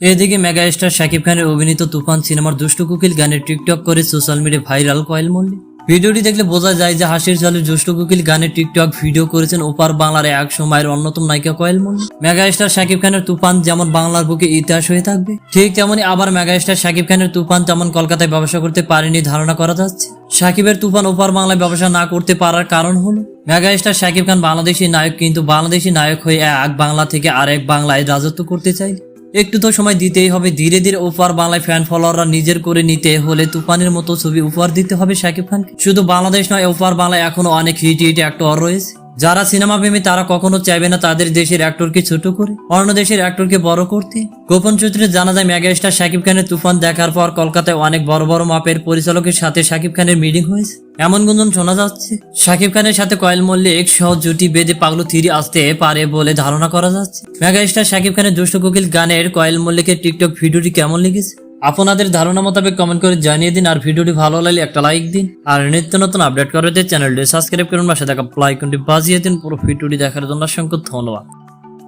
এদিকে mega star Shakib খানের অভিনীত তুফান সিনেমার দুষ্টু কুকিল গানের টিকটক করে সোশ্যাল মিডিয়ায় ভাইরাল কয়েল মল্লিক। ভিডিওটি দেখলে বোঝা যায় যে হাসির চালের দুষ্টু কুকিল গানের টিকটক ভিডিও করেছেন ওপার বাংলার এক সময়ের অন্যতম নায়িকা কয়েল মল্লিক। মেগা স্টার শাকিব খানের তুফান যেমন বাংলার বুকে ইতিহাস হয়ে থাকবে, ঠিক তেমনি আবার মেগা স্টার শাকিব খানের তুফান তেমন কলকাতায় ব্যবসা করতে পারেনি ধারণা করা যাচ্ছে। সাকিবের তুফান ওপার বাংলায় ব্যবসা না করতে পারার কারণ হলো মেগা স্টার শাকিব খান বাংলাদেশি নায়ক কিন্তু বাংলাদেশি নায়ক হয়ে এক বাংলা থেকে আরেক বাংলায় রাজত্ব করতে চাই একটু তো সময় দিতেই হবে। ধীরে ধীরে উপহার বাংলায় ফ্যান ফলোয়াররা নিজের করে নিতে হলে তুফানের মতো ছবি উপহার দিতে হবে শাকিব খানকে। শুধু বাংলাদেশ নয়, উপহার বাংলায় এখনও অনেক হিট হিট অ্যাক্টর রয়েছে। যারা সিনেমা প্রেমী, তারা কখনো চাইবে না তাদের দেশের অ্যাক্টরকে ছোট করে। অন্য দেশের অ্যাক্টরকে বড় করতে। গোপন সূত্রে জানা যায়, মেগাস্টার শাকিব খানের তুফান দেখার পর কলকাতায় অনেক বড় বড় মাপের পরিচালকের সাথে শাকিব খানের মিটিং হয়েছে। এমন গুঞ্জন শোনা যাচ্ছে। শাকিব খানের সাথে কয়েল মল্লিক সহ জুটি বেঁধে পাগলু থিরি আসতে পারে বলে ধারণা করা যাচ্ছে। মেগাস্টার শাকিব খানের দুষ্ট কোকিল গানের কয়েল মল্লিকের টিকটক ভিডিওটি কেমন লেগেছে? আপনাদের ধারণা মোতাবেক কমেন্ট করে জানিয়ে দিন, আর ভিডিওটি ভালো লাগলে একটা লাইক দিন। আর নিত্য নতুন আপডেট করতে চ্যানেলটি সাবস্ক্রাইব করুন বা দেখা প্লাইকনটি বাজিয়ে দিন। পুরো ভিডিওটি দেখার জন্য অসংখ্য ধন্যবাদ।